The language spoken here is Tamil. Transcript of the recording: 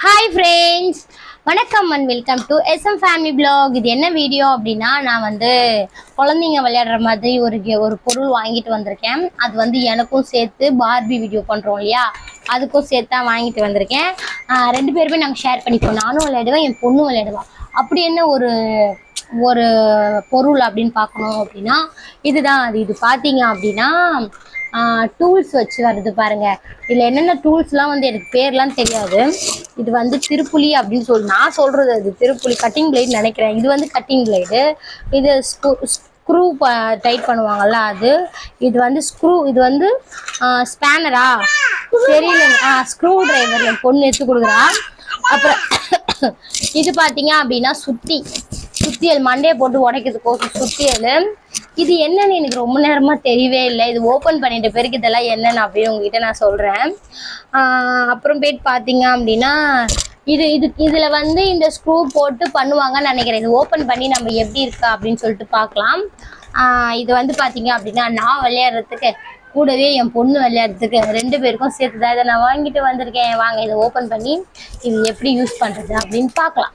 ஹாய் ஃப்ரெண்ட்ஸ் வணக்கம் and welcome to SM family blog இது என்ன வீடியோ அப்படின்னா நான் வந்து குழந்தைங்க விளையாடுற மாதிரி ஒரு கே- ஒரு பொருள் வாங்கிட்டு வந்திருக்கேன். அது வந்து எனக்கும் சேர்த்து பார்பி வீடியோ பண்ணுறோம் இல்லையா? அதுக்கும் சேர்த்து தான் வாங்கிட்டு வந்திருக்கேன். ரெண்டு பேருமே நாங்கள் ஷேர் பண்ணிப்போம். நானும் விளையாடுவேன் என் பொண்ணும் விளையாடுவான் அப்படி என்ன ஒரு ஒரு பொருள் அப்படின்னு பார்க்கணும் அப்படின்னா இதுதான் அது. இது பார்த்தீங்க அப்படின்னா டூல்ஸ் வச்சு வருது பாருங்க. இதில் என்னென்ன டூல்ஸ்லாம் வந்து எனக்கு பேர்லாம் தெரியாது. இது வந்து திருப்புலி அப்படின்னு சொல்லி நான் சொல்கிறது அது திருப்புலி கட்டிங் பிளேட் நினைக்கிறேன். இது வந்து கட்டிங் பிளேடு இது ஸ்க்ரூ டைட் பண்ணுவாங்கல்ல அது. இது வந்து ஸ்க்ரூ இது வந்து ஸ்பேனரா தெரியல. ஸ்க்ரூ டிரைவர் பொண்ணு எடுத்து கொடுக்குறா. அப்புறம் இது பார்த்தீங்க அப்படின்னா சுத்தி சுத்தியல் மண்டையை போட்டு உடைக்கிறதுக்கோசம் சுத்தியல் இது என்னன்னு எனக்கு ரொம்ப நேரமா தெரியவே இல்லை. இது ஓப்பன் பண்ணிட்ட பிறகு இதெல்லாம் என்னன்னு அப்படின்னு உங்ககிட்ட நான் சொல்றேன். ஆஹ் அப்புறம் போயிட்டு பார்த்தீங்க அப்படின்னா இது இது இதுல வந்து இந்த ஸ்க்ரூ போட்டு பண்ணுவாங்கன்னு நினைக்கிறேன். இது ஓப்பன் பண்ணி நம்ம எப்படி இருக்கா அப்படின்னு சொல்லிட்டு பார்க்கலாம். ஆஹ் இது வந்து பார்த்தீங்க அப்படின்னா நான் விளையாடுறதுக்கு கூடவே என் பொண்ணு விளையாடுறதுக்கு ரெண்டு பேருக்கும் சேர்த்து தான் இதை நான் வாங்கிட்டு வந்திருக்கேன். வாங்க இதை ஓப்பன் பண்ணி இது எப்படி யூஸ் பண்றது அப்படின்னு பார்க்கலாம்.